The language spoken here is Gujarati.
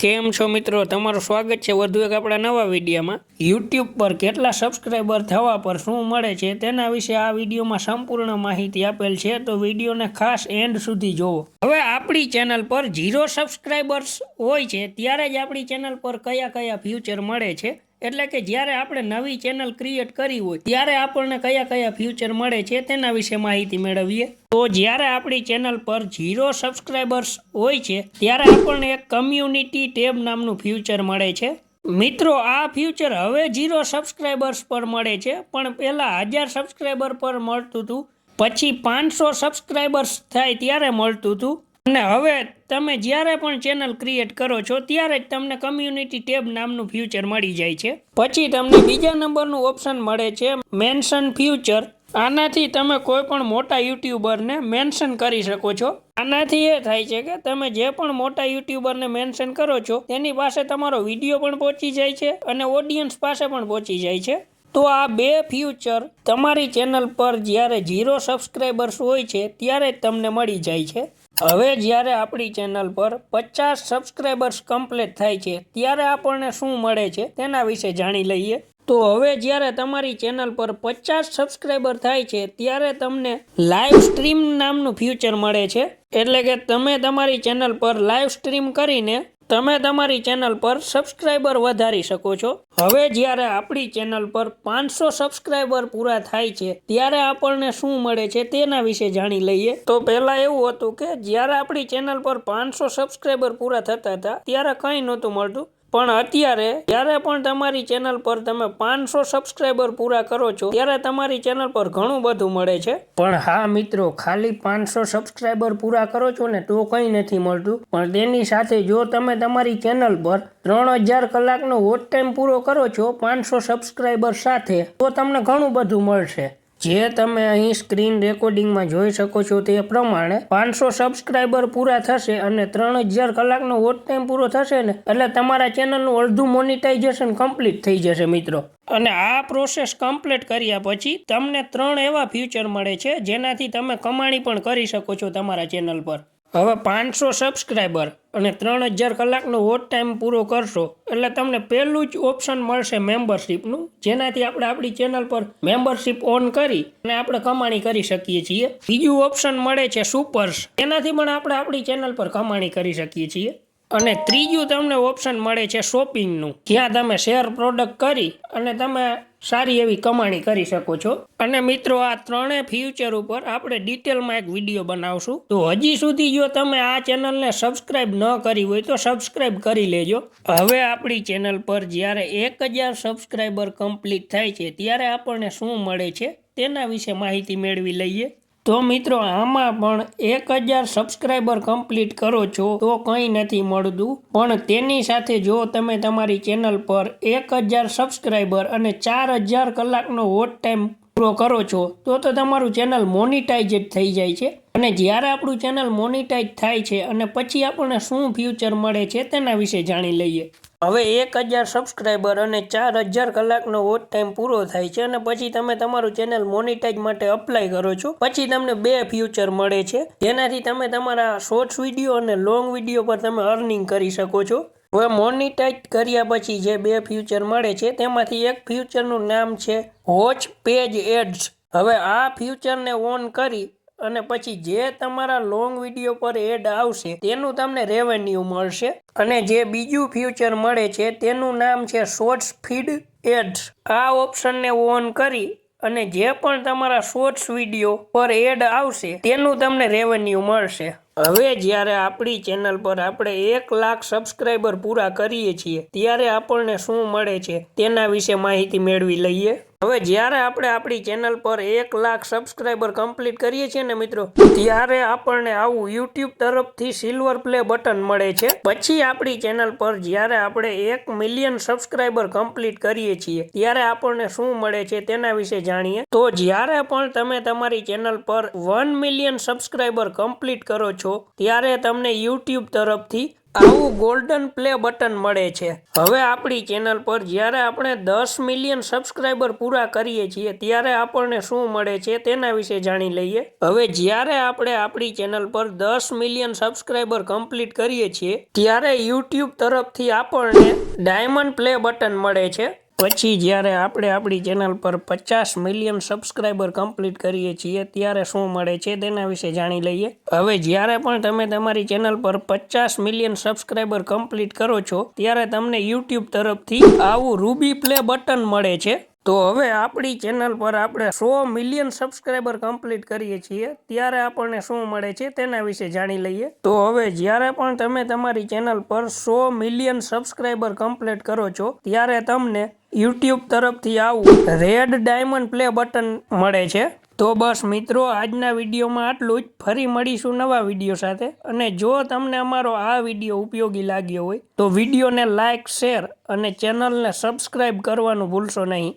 કેમ છો મિત્રો? તમારું સ્વાગત છે વધુ એક આપણા નવા વિડીયોમાં. યુટ્યુબ પર કેટલા સબસ્ક્રાઈબર થવા પર શું મળે છે તેના વિશે આ વિડીયોમાં સંપૂર્ણ માહિતી આપેલ છે, તો વિડીયોને ખાસ એન્ડ સુધી જોવો. હવે આપણી ચેનલ પર ઝીરો સબસ્ક્રાઈબર્સ હોય છે, ત્યારે જ આપણી ચેનલ પર કયા કયા ફ્યુચર મળે છે? એટલે કે જ્યારે આપણે નવી ચેનલ ક્રિએટ કરી હોય, ત્યારે આપણને કયા કયા ફ્યુચર મળે છે તેના વિશે માહિતી મેળવીએ. તો જ્યારે આપણી ચેનલ પર ઝીરો સબસ્ક્રાઈબર્સ હોય છે, ત્યારે આપણને એક કમ્યુનિટી ટેબ નામનું ફ્યુચર મળે છે. મિત્રો, આ ફ્યુચર હવે ઝીરો સબસ્ક્રાઈબર્સ પર મળે છે, પણ પહેલાં હજાર સબસ્ક્રાઈબર પર મળતું હતું, પછી પાંચસો સબસ્ક્રાઈબર્સ થાય ત્યારે મળતું હતું. અને હવે તમે જ્યારે પણ ચેનલ ક્રિએટ કરો છો, ત્યારે જ તમને કમ્યુનિટી ટેબ નામનું ફ્યુચર મળી જાય છે. પછી તમને બીજા નંબરનું ઓપ્શન મળે છે મેન્શન ફ્યુચર આનાથી તમે કોઈ પણ મોટા યુટ્યુબરને મેન્શન કરી શકો છો. આનાથી એ થાય છે કે તમે જે પણ મોટા યુટ્યુબરને મેન્શન કરો છો તેની પાસે તમારો વીડિયો પણ પહોંચી જાય છે અને ઓડિયન્સ પાસે પણ પહોંચી જાય છે. તો આ બે ફ્યુચર તમારી ચેનલ પર જ્યારે ઝીરો સબસ્ક્રાઈબર્સ હોય છે, ત્યારે જ તમને મળી જાય છે. હવે જ્યારે આપણી ચેનલ પર પચાસ સબસ્ક્રાઈબર્સ કમ્પ્લીટ થાય છે, ત્યારે આપણને શું મળે છે તેના વિશે જાણી લઈએ. તો હવે જ્યારે તમારી ચેનલ પર પચાસ સબસ્ક્રાઈબર થાય છે, ત્યારે તમને લાઈવ સ્ટ્રીમ નામનું ફ્યુચર મળે છે. એટલે કે તમે તમારી ચેનલ પર લાઈવ સ્ટ્રીમ કરીને તમે તમારી ચેનલ પર સબસ્ક્રાઈબર વધારી શકો છો. હવે જ્યારે આપણી ચેનલ પર પાંચસો સબસ્ક્રાઈબર પૂરા થાય છે, ત્યારે આપણને શું મળે છે તેના વિશે જાણી લઈએ. તો પહેલાં એવું હતું કે જ્યારે આપણી ચેનલ પર પાંચસો સબસ્ક્રાઈબર પૂરા થતા હતા, ત્યારે કંઈ નહોતું મળતું. પણ અત્યારે, જ્યારે પણ તમારી ચેનલ પર તમે પાંચસો સબસ્ક્રાઈબર પૂરા કરો છો, ત્યારે તમારી ચેનલ પર ઘણું બધું મળે છે. પણ હા મિત્રો, ખાલી પાંચસો સબસ્ક્રાઈબર પૂરા કરો છો ને તો કંઈ નથી મળતું. પણ તેની સાથે જો તમે તમારી ચેનલ પર ત્રણ હજાર કલાકનો વોચ ટાઈમ પૂરો કરો છો પાંચસો સબસ્ક્રાઈબર સાથે, તો તમને ઘણું બધું મળશે. જે તમે અહીં સ્ક્રીન રેકોર્ડિંગમાં જોઈ શકો છો તે પ્રમાણે પાંચસો સબસ્ક્રાઈબર પૂરા થશે અને ત્રણ હજાર કલાકનો વોચ ટાઈમ પૂરો થશે ને, એટલે તમારા ચેનલનું અડધું મોનિટાઇઝેશન કમ્પ્લીટ થઈ જશે મિત્રો. અને આ પ્રોસેસ કમ્પ્લીટ કર્યા પછી તમને ત્રણ એવા ફ્યુચર મળે છે જેનાથી તમે કમાણી પણ કરી શકો છો તમારા ચેનલ પર. હવે પાંચસો સબસ્ક્રાઈબર અને ત્રણ હજાર કલાકનો વોટ ટાઈમ પૂરો કરશો, એટલે તમને પહેલું જ ઓપ્શન મળશે મેમ્બરશીપનું જેનાથી આપણે આપણી ચેનલ પર મેમ્બરશીપ ઓન કરી અને આપણે કમાણી કરી શકીએ છીએ. બીજું ઓપ્શન મળે છે સુપર્સ એનાથી પણ આપણે આપણી ચેનલ પર કમાણી કરી શકીએ છીએ. અને ત્રીજું તમને ઓપ્શન મળે છે શોપિંગનું જ્યાં તમે શેર પ્રોડક્ટ કરી અને તમે સારી એવી કમાણી કરી શકો છો. અને મિત્રો, આ ત્રણેય ફ્યુચર ઉપર આપણે ડિટેલમાં એક વીડિયો બનાવશું. તો હજી સુધી જો તમે આ ચેનલને સબસ્ક્રાઇબ ન કરી હોય તો સબસ્ક્રાઇબ કરી લેજો. હવે આપણી ચેનલ પર જ્યારે એક હજાર સબસ્ક્રાઈબર કમ્પ્લીટ થાય છે, ત્યારે આપણને શું મળે છે તેના વિશે માહિતી મેળવી લઈએ. તો મિત્રો, આમાં પણ એક હજાર સબસ્ક્રાઈબર કમ્પ્લીટ કરો છો, તો કંઈ નથી મળતું. પણ તેની સાથે જો તમે તમારી ચેનલ પર એક હજાર સબસ્ક્રાઈબર અને ચાર હજાર કલાકનો વોટ ટાઈમ પૂરો કરો છો, તો તો તમારું ચેનલ મોનિટાઇઝ થઈ જાય છે. અને જ્યારે આપણું ચેનલ મોનિટાઈઝ થાય છે અને પછી આપણને શું ફ્યુચર મળે છે તેના વિશે જાણી લઈએ. હવે એક હજાર સબસ્ક્રાઈબર અને ચાર હજાર કલાકનો વોચ ટાઈમ પૂરો થાય છે અને પછી તમે તમારું ચેનલ મોનિટાઈઝ માટે અપ્લાય કરો છો. પછી તમને બે ફ્યુચર મળે છે. જેનાથી તમે તમારા શોર્ટ્સ વીડિયો અને લોંગ વીડિયો પર તમે અર્નિંગ કરી શકો છો. હવે મોનિટાઈઝ કર્યા પછી જે બે ફ્યુચર મળે છે, તેમાંથી એક ફ્યુચરનું નામ છે વોચ પેજ એડ્સ હવે આ ફ્યુચરને ઓન કરી અને પછી જે તમારા લોંગ વીડિયો પર એડ આવશે, તેનું તમને રેવન્યુ મળશે. અને જે બીજું ફ્યુચર મળે છે, તેનું નામ છે શોર્ટ્સ ફીડ એડ્સ આ ઓપ્શનને ઓન કરી અને જે પણ તમારા શોર્ટ્સ વીડિયો પર એડ આવશે, તેનું તમને રેવન્યુ મળશે. હવે જ્યારે આપણી ચેનલ પર આપણે એક લાખ સબસ્ક્રાઈબર પૂરા કરીએ છીએ, ત્યારે આપણને શું મળે છે, તેના વિશે માહિતી મેળવી લઈએ. હવે જ્યારે આપણે આપણી ચેનલ પર એક લાખ સબસ્ક્રાઈબર કમ્પ્લીટ કરીએ છીએ ને મિત્રો, ત્યારે આપણને આવું યુટ્યુબ તરફથી સિલ્વર પ્લે બટન મળે છે. પછી આપણી ચેનલ પર જ્યારે આપણે એક મિલિયન સબસ્ક્રાઈબર કમ્પ્લીટ કરીએ છીએ, ત્યારે આપણને શું મળે છે તેના વિશે જાણીએ. તો જ્યારે પણ તમે તમારી ચેનલ પર વન મિલિયન સબસ્ક્રાઈબર કમ્પ્લીટ કરો છો, ત્યારે તમને યુટ્યુબ તરફથી આવું ગોલ્ડન પ્લે બટન મળે છે. હવે આપણી ચેનલ પર જ્યારે આપણે દસ મિલિયન સબસ્ક્રાઇબર પૂરા કરીએ છીએ, ત્યારે આપણને શું મળે છે તેના વિશે જાણી લઈએ. હવે જ્યારે આપણે આપણી ચેનલ પર દસ મિલિયન સબસ્ક્રાઇબર કમ્પ્લીટ કરીએ છીએ, ત્યારે યુટ્યુબ તરફથી આપણને ડાયમંડ પ્લે બટન મળે છે. પછી જ્યારે આપણે આપણી ચેનલ પર પચાસ મિલિયન સબસ્ક્રાઇબર કમ્પ્લીટ કરીએ છીએ, ત્યારે શું મળે છે તેના વિશે જાણી લઈએ. હવે જ્યારે પણ તમે તમારી ચેનલ પર પચાસ મિલિયન સબસ્ક્રાઈબર કમ્પ્લીટ કરો છો, ત્યારે તમને યુટ્યુબ તરફથી આવું રૂબી પ્લે બટન મળે છે. તો હવે આપણી ચેનલ પર આપણે સો મિલિયન સબસ્ક્રાઇબર કમ્પ્લીટ કરીએ છીએ, ત્યારે આપણને શું મળે છે તેના વિશે જાણી લઈએ. તો હવે જ્યારે પણ તમે તમારી ચેનલ પર સો મિલિયન સબસ્ક્રાઈબર કમ્પ્લીટ કરો છો, ત્યારે તમને યુટ્યુબ તરફથી આવું રેડ ડાયમંડ પ્લે બટન મળે છે. તો બસ મિત્રો, આજના વિડીયોમાં આટલું જ. ફરી મળીશું નવા વીડિયો સાથે. અને જો તમને અમારો આ વીડિયો ઉપયોગી લાગ્યો હોય, તો વિડીયોને લાઇક શેર અને ચેનલને સબસ્ક્રાઈબ કરવાનું ભૂલશો નહીં.